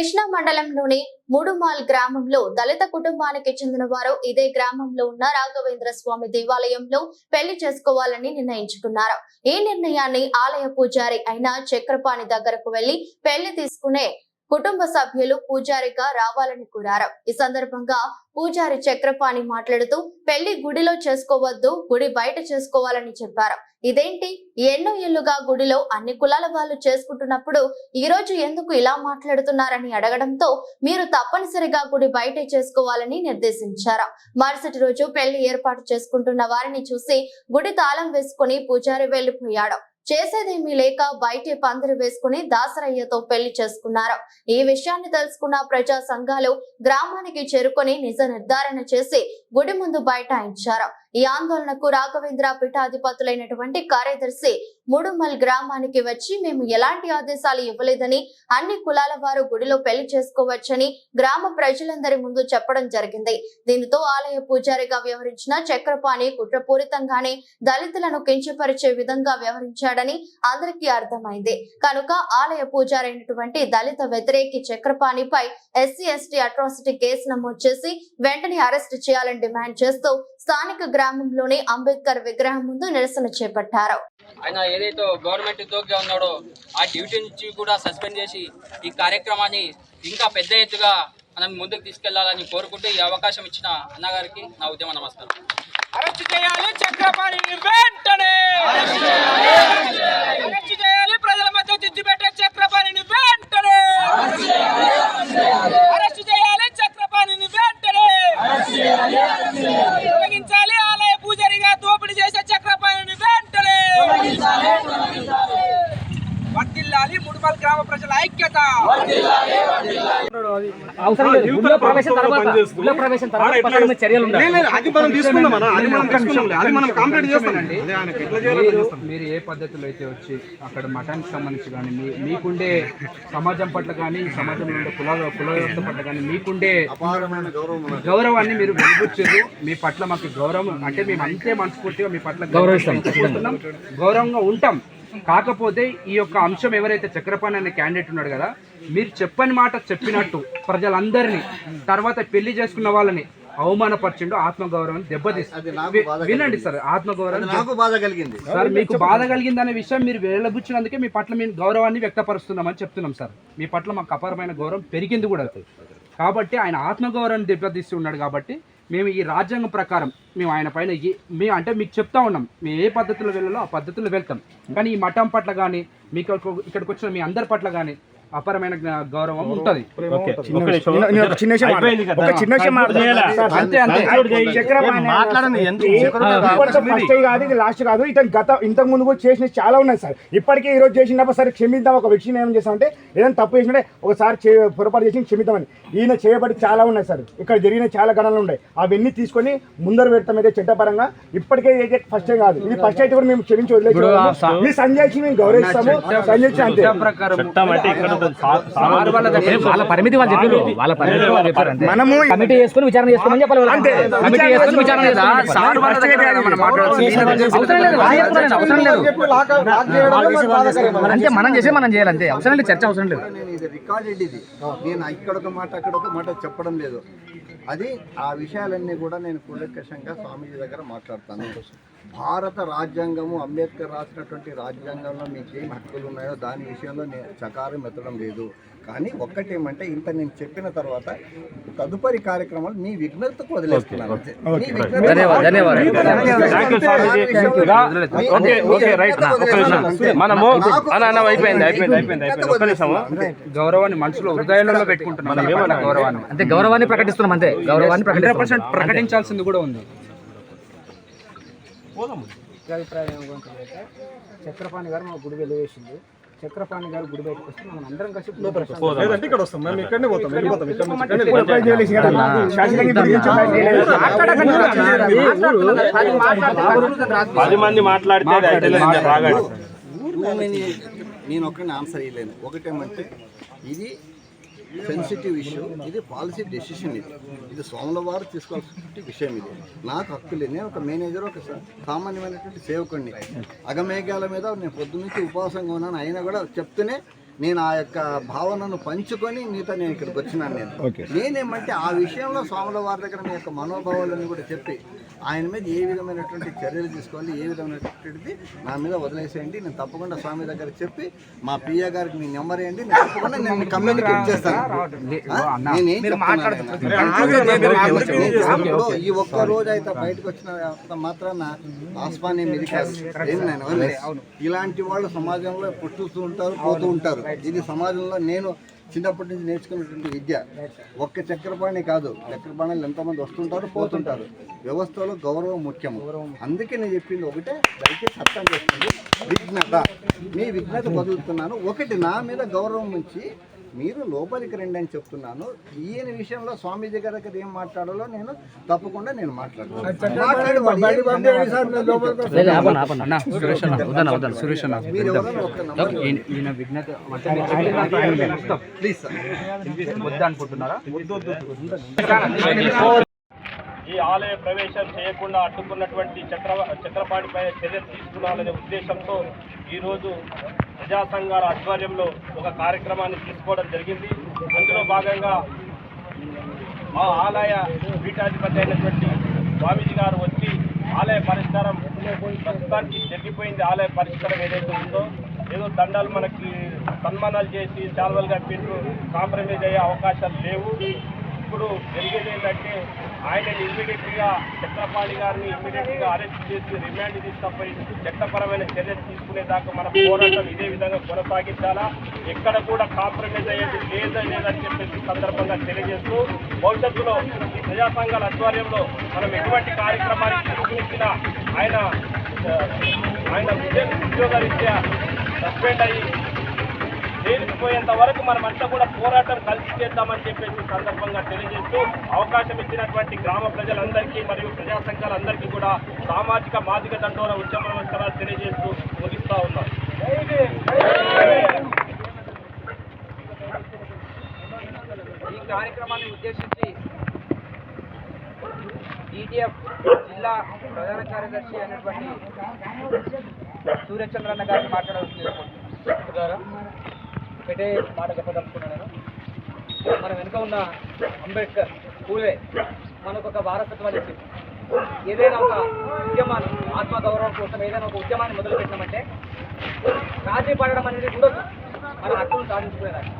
కృష్ణా మండలంలోని ముడుమాల్ గ్రామంలో దళిత కుటుంబానికి చెందిన వారు ఇదే గ్రామంలో ఉన్న రాఘవేంద్ర స్వామి దేవాలయంలో పెళ్ళి చేసుకోవాలని నిర్ణయించుకున్నారు. ఈ నిర్ణయాన్ని ఆలయ పూజారి అయిన చక్రపాణి దగ్గరకు వెళ్ళి పెళ్ళి తీసుకునే కుటుంబ సభ్యులు పూజారిగా రావాలని కోరారు. ఈ సందర్భంగా పూజారి చక్రపాణి మాట్లాడుతూ పెళ్ళి గుడిలో చేసుకోవద్దు గుడి బయట చేసుకోవాలని చెప్పారు. ఇదేంటి? ఎన్నో ఏళ్ళుగా గుడిలో అన్ని కులాల వాళ్ళు చేసుకుంటున్నప్పుడు ఈ రోజు ఎందుకు ఇలా మాట్లాడుతున్నారని అడగడంతో మీరు తప్పనిసరిగా గుడి బయటే చేసుకోవాలని నిర్దేశించారు. మరుసటి రోజు పెళ్ళి ఏర్పాటు చేసుకుంటున్న వారిని చూసి గుడి తాళం వేసుకుని పూజారి వెళ్ళిపోయాడు చేసేదేమీ లేక బయటే పందిరి వేసుకుని దాసరయ్యతో పెళ్ళి చేసుకున్నారు. ఈ విషయాన్ని తెలుసుకున్న ప్రజా సంఘాలు గ్రామానికి చేరుకొని నిజ నిర్ధారణ చేసి గుడి ముందు బైఠాయించారు. ఈ ఆందోళనకు రాఘవేంద్ర పీఠాధిపతులైనటువంటి కార్యదర్శి ముడుమల్ గ్రామానికి వచ్చి మేము ఎలాంటి ఆదేశాలు ఇవ్వలేదని అన్ని కులాల వారు గుడిలో పెళ్ళి చేసుకోవచ్చని గ్రామ ప్రజలందరి ముందు చెప్పడం జరిగింది. దీనితో ఆలయ పూజారిగా వ్యవహరించిన చక్రపాణి కుట్రపూరితంగానే దళితులను కించపరిచే విధంగా వ్యవహరించాడని అందరికీ అర్థమైంది. కనుక ఆలయ పూజారైనటువంటి దళిత వ్యతిరేకి చక్రపాణిపై ఎస్సీ ఎస్టీ అట్రాసిటీ కేసు నమోదు చేసి వెంటనే అరెస్ట్ చేయాలని డిమాండ్ చేస్తూ స్థానిక గ్రామంలోని అంబేద్కర్ విగ్రహం ముందు నిరసన చేపట్టారు. ఆయన ఏదైతే గవర్నమెంట్ ఉద్యోగిగా ఉన్నాడో ఆ డ్యూటీ నుంచి కూడా సస్పెండ్ చేసి ఈ కార్యక్రమాన్ని ఇంకా పెద్ద ఎత్తుగా మనం ముందుకు తీసుకెళ్ళాలని కోరుకుంటూ ఈ అవకాశం ఇచ్చిన అన్నగారికి నా ఉద్యమ నమస్కారం. అరెస్ట్ చేయాలి చక్రపాణిని వెంటనే! అరెస్ట్ చేయాలి ప్రజల మధ్య చక్రపాణిని వెంటనే! అరెస్ట్ చేయాలి చక్రపాణిని వెంటనే! దోపిడీ చేసే చక్రపాణిని వెంటనే వర్దిల్లాలి ముడుమల్ గ్రామ ప్రజల ఐక్యత. అవసరం లేదు. గుళ్ళో ప్రవేశం తర్వాత గుళ్ళో ప్రవేశం తర్వాత పక్కన చర్యలు ఉండాలి. లేదు, లేదు, అది మనం తీసుకుందాం అన్న. అది మనం తీసుకుందాంలే. అది మనం కంప్లీట్ చేస్తామండి అదే ఆయనకి ఎట్లా చేయాలో మీరు ఏ పద్ధతిలో అయితే వచ్చి అక్కడ మఠానికి సంబంధించి కానీ మీ మీకుండే సమాజం పట్ల కానీ సమాజంలో ఉండే కుల కుల వ్యవస్థ పట్ల కానీ మీకుండే గౌరవాన్ని మీరు వెలిబుచ్చారు. మీ పట్ల మాకు గౌరవం అంటే మేము అంతే మనస్ఫూర్తిగా మీ పట్ల గౌరవిస్తాం. గౌరవంగా ఉంటాం. కాకపోతే ఈ యొక్క అంశం ఎవరైతే చక్రపాణి అనే క్యాండిడేట్ ఉన్నాడు కదా మీరు చెప్పని మాట చెప్పినట్టు ప్రజలందరినీ తర్వాత పెళ్ళి చేసుకున్న వాళ్ళని అవమానపరిచిండు ఆత్మగౌరవాన్ని దెబ్బతీస్తుంది వినండి సార్ ఆత్మగౌరవం నాకు బాధ కలిగింది. సార్ మీకు బాధ కలిగిందనే విషయం మీరు వెళ్ళబుచ్చినందుకే మీ పట్ల మేము గౌరవాన్ని వ్యక్తపరుస్తున్నామని చెప్తున్నాం సార్. మీ పట్ల మాకు అపారమైన గౌరవం పెరిగింది కూడా కాబట్టి ఆయన ఆత్మగౌరవాన్ని దెబ్బతీస్తూ ఉన్నాడు కాబట్టి మేము ఈ రాజ్యాంగం ప్రకారం మేము ఆయన పైన ఏ- మేము అంటే మీకు చెప్తా ఉన్నాం. మేము ఏ పద్ధతిలో వెళ్ళాలో ఆ పద్ధతిలో వెళ్తాం. కానీ ఈ మఠం పట్ల కానీ మీకు ఇక్కడికి వచ్చిన మీ అందరి పట్ల కానీ అపారమైన గౌరవం ఉంటుంది. చిన్న కాదు. ఇది లాస్ట్ కాదు. ఇతను గత ఇంతకు ముందు కూడా చేసిన చాలా ఉన్నాయి సార్. ఇప్పటికే ఈ రోజు చేసినప్పుడు సరే క్షమిద్దాం. ఒక వ్యక్తిని ఏం చేస్తామంటే ఏదైనా తప్పు చేసినట్టే ఒకసారి చే- పొరపాటు చేసి క్షమిద్దామని. ఈయన చేయబడి చాలా ఉన్నాయి సార్. ఇక్కడ జరిగిన చాలా గణనలు ఉన్నాయి. అవన్నీ తీసుకొని ముందర పెడతాం అయితే చట్టపరంగా. ఇప్పటికే అయితే ఫస్ట్ కాదు. ఇది ఫస్ట్ అయితే కూడా మేము క్షమించి మీ సంజయ్కి మేము గౌరవిస్తాము. సంజయ్ అంతే. వాళ్ళ పరిమితి వాళ్ళు చెప్పారు. వాళ్ళ పరిమితి వాళ్ళు చెప్పారు. మనము కమిటీ చేసుకుని విచారణ చేసుకోమని చెప్పాలి. అంతే. కమిటీ చేసుకుని విచారణ. అవసరం లేదు అవసరం లేదు అంటే మనం చేసే మనం చేయాలి అంతే. అవసరం లేదు చర్చ అవసరం లేదు. రికార్డెడ్ ఇది నేను ఇక్కడ ఒక మాట అక్కడ ఒక మాట చెప్పడం లేదు. అది ఆ విషయాలన్నీ కూడా నేను కూలంకషంగా స్వామీజీ దగ్గర మాట్లాడతాను. భారత రాజ్యాంగము అంబేద్కర్ రాసినటువంటి రాజ్యాంగంలో మీకు ఏం హక్కులు ఉన్నాయో దాని విషయంలో నేను చకారం ఎత్తడం లేదు. కానీ ఒక్కటేమంటే ఇంత నేను చెప్పిన తర్వాత తదుపరి కార్యక్రమాలు మీ విఘ్నతకు వదిలేస్తున్నాను. మనము. గౌరవాన్ని మనసులో హృదయాలలో పెట్టుకుంటున్నాం. గౌరవాన్ని. అంటే గౌరవాన్ని ప్రకటిస్తున్నాం అంతే. గౌరవాన్ని ప్రకటించాల్సింది కూడా ఉంది. అభిప్రాయం ఏమంటుందంటే చక్రపాణి గారు మా గుడి వెలివేసింది. చక్రపాణి గారు గుడి బయటకు వస్తే మనం అందరం కలిసి లేదంటే ఇక్కడ వస్తాం. మేము ఇక్కడనే పోతాం. వెళ్ళిపోతాం. ఇక్కడ. పది మంది మాట్లాడితే అది అయితలేదు, రాగాడు. నేను ఒక్కడిని ఆన్సర్ ఇవ్వలేను ఒకటేమంటే ఇది సెన్సిటివ్ ఇష్యూ ఇది పాలసీ డెసిషన్ ఇది. ఇది సోమల వారు తీసుకోవాల్సినటువంటి విషయం ఇది. నాకు హక్కు లేదు. నేను ఒక మేనేజర్ ఒక సామాన్యమైనటువంటి సేవకుడిని. అగమేఘాల మీద నేను పొద్దు నుంచి ఉపవాసంగా ఉన్నాను. అయినా కూడా చెప్తూనే నేను ఆ యొక్క భావనను పంచుకొని మీతో నేను ఇక్కడికి వచ్చినాను నేను. నేనేమంటే ఆ విషయంలో స్వాముల వారి దగ్గర మీ యొక్క మనోభావాలను కూడా చెప్పి ఆయన మీద ఏ విధమైనటువంటి చర్యలు తీసుకోవాలి ఏ విధమైనటువంటిది నా మీద వదిలేసేయండి నేను తప్పకుండా స్వామి దగ్గర చెప్పి మా పిఏ గారికి మీ నెంబర్ వేయండి నేను తప్పకుండా నేను కమ్యూనికేట్ చేస్తాను. ఈ ఒక్క రోజు అయితే బయటకు వచ్చిన మాత్రాన ఆస్మాని మీది. ఇలాంటి వాళ్ళు సమాజంలో పుట్టుతూ ఉంటారు పోతూ ఉంటారు. ఇది సమాజంలో నేను చిన్నప్పటి నుంచి నేర్చుకున్నటువంటి విద్య. ఒక్క చక్రపాణి కాదు. చక్రపాణిలు ఎంతమంది వస్తుంటారు పోతుంటారు. వ్యవస్థలో గౌరవం ముఖ్యము. అందుకే నేను చెప్పింది ఒకటే దయచేసి అర్థం చేస్తుంది విఘ్నత. మీ విఘ్నత బదులుతున్నాను. ఒకటి నా మీద గౌరవం నుంచి మీరు లోపలికి రండి అని చెప్తున్నాను. ఈయన విషయంలో స్వామీజీ గారి దగ్గర ఏం మాట్లాడాలో నేను తప్పకుండా నేను మాట్లాడతాను. మాట్లాడి వాడు ఏం లేదు, ఆపండి, ఆపండి. అన్న, సురేష్ అన్న, వద్దన్న, వద్దన్న. సురేష్ అన్న. మీరు ఎవరైనా ఒక నంబర్ ఈయన- ఈయన విఘ్నత ప్లీజ్ సార్. వద్దు అనుకుంటున్నారా ఈ ఆలయ ప్రవేశం చేయకుండా అడ్డుకున్నటువంటి చక్ర చక్రపాణిపై చర్యలు తీసుకున్నాలనే ఉద్దేశంతో ఈరోజు ప్రజా సంఘాల ఆధ్వర్యంలో ఒక కార్యక్రమాన్ని తీసుకోవడం జరిగింది. అందులో భాగంగా మా ఆలయ పీఠాధిపతి అయినటువంటి స్వామీజీ గారు వచ్చి ఆలయ పరిష్కారం ప్రస్తుతానికి జరిగిపోయింది. ఆలయ పరిష్కారం ఏదైతే ఉందో ఏదో దండాలు మనకి సన్మానాలు చేసి చాలవలు కప్పిండ్రు కాంప్రమైజ్ అయ్యే అవకాశాలు లేవు. ఇప్పుడు జరిగేది ఏంటంటే ఆయన ఇమ్మీడియట్గా చక్రపాణి గారిని ఇమ్మీడియట్గా అరెస్ట్ చేసి రిమాండ్ తీసుకపోయి చట్టపరమైన చర్యలు తీసుకునేదాకా మన పోరాటం ఇదే విధంగా కొనసాగించాలా? ఎక్కడ కూడా కాంప్రమైజ్ అయ్యేది లేదా లేదని చెప్పేసి సందర్భంగా తెలియజేస్తూ భవిష్యత్తులో ఈ ప్రజా సంఘాల ఆధ్వర్యంలో మనం ఎటువంటి కార్యక్రమానికి పిలుపునిచ్చినా ఆయన ఆయన ఉద్యోగ ఉద్యోగరీత్యా సస్పెండ్ అయ్యి జైలుకు పోయేంత వరకు మనమంతా కూడా పోరాటం కలిసి చేద్దామని చెప్పేసి సందర్భంగా తెలియజేస్తూ అవకాశం ఇచ్చినటువంటి గ్రామ ప్రజలందరికీ మరియు ప్రజా సంఘాలందరికీ కూడా సామాజిక మాదిక దండోర ఉద్యమ నమస్కారాలు తెలియజేస్తూ ముగిస్తా ఉన్నాం. ఈ కార్యక్రమాన్ని ఉద్దేశించి ఈటీఎఫ్ జిల్లా ప్రధాన కార్యదర్శి అయినటువంటి సూర్యచంద్రన్న గారిని మాట్లాడవచ్చు పెట్టే మాట చెప్పదలుచుకున్నాను నేను. మన వెనుక ఉన్న అంబేద్కర్ పూలే మనకు ఒక వారసత్వాన్ని ఇచ్చింది ఏదైనా ఒక ఉద్యమాన్ని ఆత్మగౌరవం కోసం ఏదైనా ఒక ఉద్యమాన్ని మొదలుపెట్టినామంటే రాజీ పడడం అనేది ఉండదు. మన హక్కులు సాధించుకునేదాన్ని.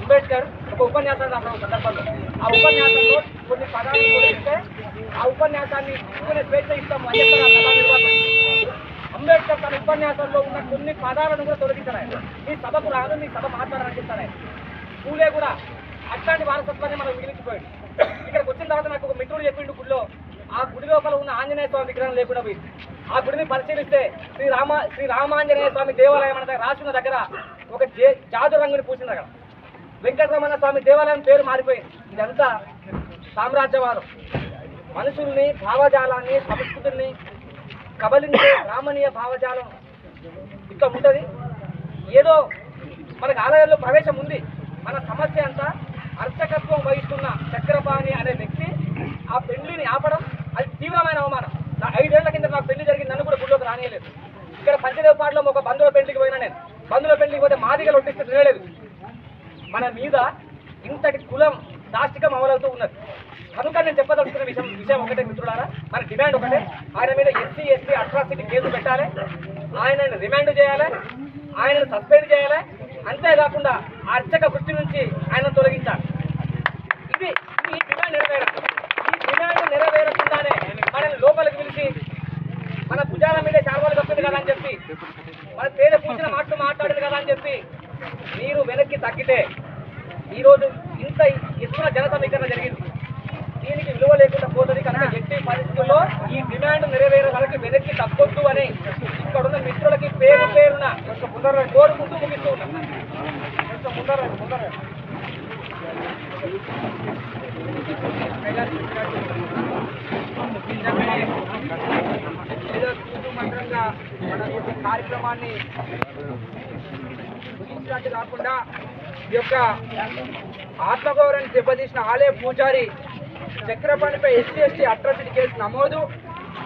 అంబేద్కర్ ఒక ఉపన్యాసాన్ని రాసిన ఒక సందర్భంలో. ఆ ఉపన్యాసంలో కొన్ని పదాలు ఆ ఉపన్యాసాన్ని స్వేచ్ఛ ఇస్తాము అని చెప్పారు అంబేద్కర్ తన ఉపన్యాసంలో ఉన్న కొన్ని పదాలను కూడా తొలగించారు ఆయన మీ సభకు రాదు మీ సభ మాట్లాడాలని చెప్తారు ఆయన పూలే కూడా అట్లాంటి వారసత్వాన్ని మనం మిగిలించిపోయాడు ఇక్కడికి వచ్చిన తర్వాత నాకు ఒక మిత్రుడు చెప్పిండు గుడిలో ఆ గుడి లోపల ఉన్న ఆంజనేయ స్వామి విగ్రహం లేకుండా పోయింది. ఆ గుడిని పరిశీలిస్తే శ్రీ రామ శ్రీ రామాంజనేయ స్వామి దేవాలయం అనే రాసిన దగ్గర ఒక జే జాదు రంగుని పూసింది అక్కడ. వెంకటరమణ స్వామి దేవాలయం పేరు మారిపోయింది. ఇదంతా సామ్రాజ్యవాదం. మనుషుల్ని భావజాలాన్ని సంస్కృతుల్ని కబలించే రామణీయ భావజాలం ఇట్లా ఉంటుంది. ఏదో మనకు ఆలయంలో ప్రవేశం ఉంది. మన సమస్య అంతా అర్చకత్వం వహిస్తున్న చక్రపాణి అనే వ్యక్తి ఆ పెళ్ళిని ఆపడం అది తీవ్రమైన అవమానం. నా ఐదేళ్ళ కింద నాకు పెళ్ళి జరిగింది నన్ను కూడా గుడిలోకి రానియలేదు. ఇక్కడ పంచదేవపాడులో ఒక బంధువుల పెళ్ళికి పోయినా నేను. బంధువుల పెళ్ళికి పోతే మాదిగలు ఒట్టిస్తే తినలేదు. మన మీద ఇంతటి కులం దాష్టికం అమలవుతూ ఉన్నది. కనుక నేను చెప్పదలుచుకున్న విషయం విషయం ఒకటే మిత్రులారా. మన డిమాండ్ ఒకటే. ఆయన మీద ఎస్సీ ఎస్టీ అట్రాసిటీ కేసు పెట్టాలి. ఆయనను రిమాండ్ చేయాలి. ఆయనను సస్పెండ్ చేయాలి. అంతేకాకుండా అర్చక వృత్తి నుంచి ఆయన తొలగించాలి. ఇది ఈ డిమాండ్ నెరవేరాలి ఈ డిమాండ్ నెరవేరకుండానే మనల్ని లోపలికి పిలిచి మన భుజాల మీద శాల్వాలు కప్పింది కదా అని చెప్పి మన పేద పూసిన మాటలు మాట్లాడింది కదా అని చెప్పి మీరు వెనక్కి తగ్గితే ఈరోజు ఇంత ఎత్తున జన సమీకరణ జరిగింది. దీనికి విలువ లేకుండా పోతుంది కనుక ఎట్టి పరిస్థితుల్లో ఈ డిమాండ్ నెరవేరే వాళ్ళకి వెనక్కి తగ్గొద్దు అని ఇక్కడ ఉన్న మిత్రులకి పేరు పేరున కోరుకుంటూ ముగిస్తూ ఉన్నాం. మంత్రంగా మన ఈ కార్యక్రమాన్ని ముగించినట్టు కాకుండా ఈ యొక్క ఆత్మగౌరవాన్ని దెబ్బతీసిన ఆలయ పూజారి చక్రపాణిపై ఎస్సీ ఎస్టీ అట్రాసిటీ కేసు నమోదు.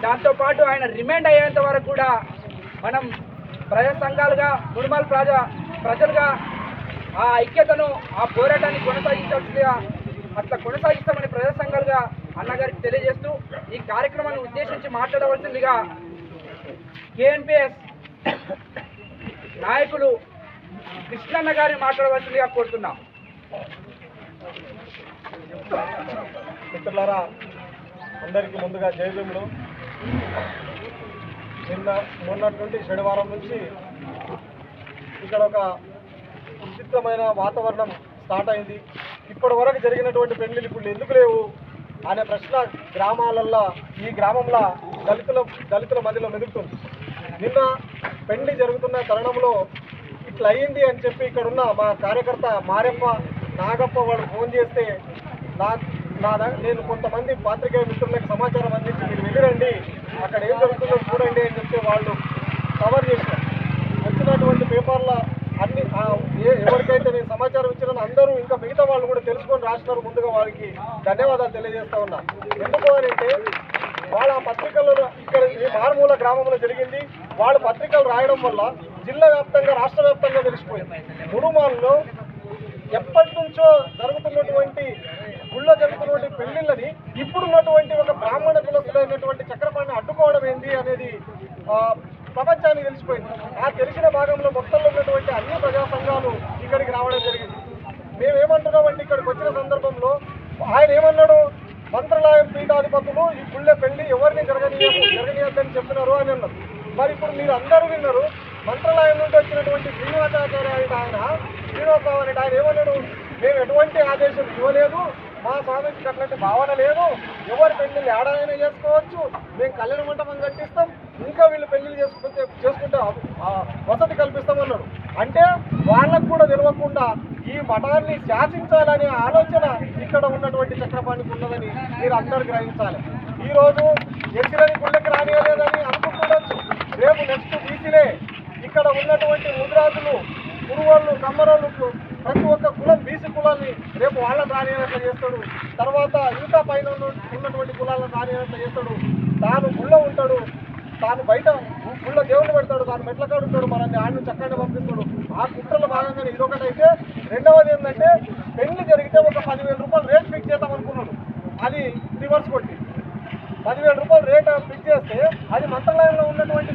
దాంతోపాటు ఆయన రిమైండ్ అయ్యేంత వరకు కూడా మనం ప్రజా సంఘాలుగా మున్మల్ ప్రజా ప్రజలుగా ఆ ఐక్యతను ఆ పోరాటాన్ని కొనసాగించాల్సిందిగా అట్లా కొనసాగిస్తామని ప్రజా సంఘాలుగా అన్నగారికి తెలియజేస్తూ ఈ కార్యక్రమాన్ని ఉద్దేశించి మాట్లాడవలసిందిగా కేఎన్పిఎస్ నాయకులు కృష్ణన్న గారిని మాట్లాడవలసిందిగా కోరుతున్నాం. మిత్రులారా అందరికీ ముందుగా జయభీములు నిన్న మొన్నటి నుండి శనివారం నుంచి ఇక్కడ ఒక విచిత్రమైన వాతావరణం స్టార్ట్ అయింది. ఇప్పటి వరకు జరిగినటువంటి పెళ్ళిలు ఇప్పుడు ఎందుకు లేవు అనే ప్రశ్న గ్రామాలల్లో ఈ గ్రామంలో దళితుల దళితుల మధ్యలో మెదుగుతుంది. నిన్న పెళ్ళి జరుగుతున్న తరుణంలో ఇట్లా అయ్యింది అని చెప్పి ఇక్కడ ఉన్న మా కార్యకర్త మారెప్ప నాగప్ప వాళ్ళు ఫోన్ చేస్తే నా నా నేను కొంతమంది పాత్రికేయ మిత్రులకు సమాచారం అందించి మీరు వెళ్ళిరండి అక్కడ ఏం జరుగుతుందో చూడండి అని చెప్తే వాళ్ళు కవర్ చేశారు. వచ్చినటువంటి పేపర్ల అన్ని ఏ- ఎవరికైతే నేను సమాచారం ఇచ్చినానో అందరూ ఇంకా మిగతా వాళ్ళు కూడా తెలుసుకొని రాసినారు ముందుగా వారికి ధన్యవాదాలు తెలియజేస్తా ఉన్నా. ఎందుకు అని అంటే వాళ్ళ ఆ పత్రికల్లో ఇక్కడ ఈ మారుమూల గ్రామంలో జరిగింది. వాళ్ళు పత్రికలు రాయడం వల్ల జిల్లా వ్యాప్తంగా రాష్ట్ర వ్యాప్తంగా తెలిసిపోయింది. ముడుమాల్లో ఎప్పటి నుంచో జరుగుతున్నటువంటి గుళ్ళో జరుగుతున్నటువంటి పెళ్ళిళ్ళని ఇప్పుడున్నటువంటి ఒక బ్రాహ్మణ కులస్తులైనటువంటి చక్రపాణి అడ్డుకోవడం ఏంది అనేది ప్రపంచానికి తెలిసిపోయింది. ఆ తెలిసిన భాగంలో మొత్తంలో ఉన్నటువంటి అన్ని ప్రజా సంఘాలు ఇక్కడికి రావడం జరిగింది. మేమేమంటున్నామంటే ఇక్కడికి వచ్చిన సందర్భంలో ఆయన ఏమన్నాడు? మంత్రాలయం పీఠాధిపతులు ఈ గుళ్ళ పెళ్ళి ఎవరిని జరగనీయ జరగనీయద్దని చెప్పినారు అని అన్నారు. మరి ఇప్పుడు మీరు అందరూ విన్నారు మంత్రాలయం నుండి వచ్చినటువంటి శ్రీనివాసాచార్య ఆయన ఆయన శ్రీనివాసరావు అంటే ఆయన ఏమన్నాడు? మేము ఎటువంటి ఆదేశం ఇవ్వలేదు. మా స్వామికి అట్లాంటి భావన లేదు. ఎవరి పెళ్ళిళ్ళు ఏడాదైనా చేసుకోవచ్చు. మేము కళ్యాణ మంటపం కట్టిస్తాం. ఇంకా వీళ్ళు పెళ్ళిళ్ళు చేసుకుంటే చేసుకుంటే వసతి కల్పిస్తామన్నాడు. అంటే వాళ్ళకు కూడా తెలియకుండా ఈ మఠాన్ని శాసించాలనే ఆలోచన ఇక్కడ ఉన్నటువంటి చక్రపాణికి ఉన్నదని మీరు అందరూ గ్రహించాలి. ఈరోజు ఎసిరని గుళ్ళకి ఇక్కడ ఉన్నటువంటి ముద్రాజులు గురువాళ్ళు కమ్మరోళ్ళు ప్రతి ఒక్క కులం బీసీ కులాన్ని రేపు వాళ్ళ రానియనట్లు చేస్తాడు. తర్వాత ఇంకా పైన ఉన్నటువంటి కులాలను రానియనట్లు చేస్తాడు. తాను గుళ్ళో ఉంటాడు. తాను బయట గుళ్ళో దేవుడు పెడతాడు. తాను మెట్ల కాడు ఉంటాడు. మనల్ని ఆయన చక్కగా పంపిస్తాడు. ఆ కుట్రలో భాగంగానే ఇదొకటైతే రెండవది ఏంటంటే పెళ్ళి జరిగితే ఒక పదివేల రూపాయలు రేట్ ఫిక్స్ చేద్దాం అనుకున్నాడు. అది రివర్స్ కొట్టి. పదివేల రూపాయలు రేట్ ఫిక్స్ చేస్తే అది మంత్రాలయంలో ఉన్నటువంటి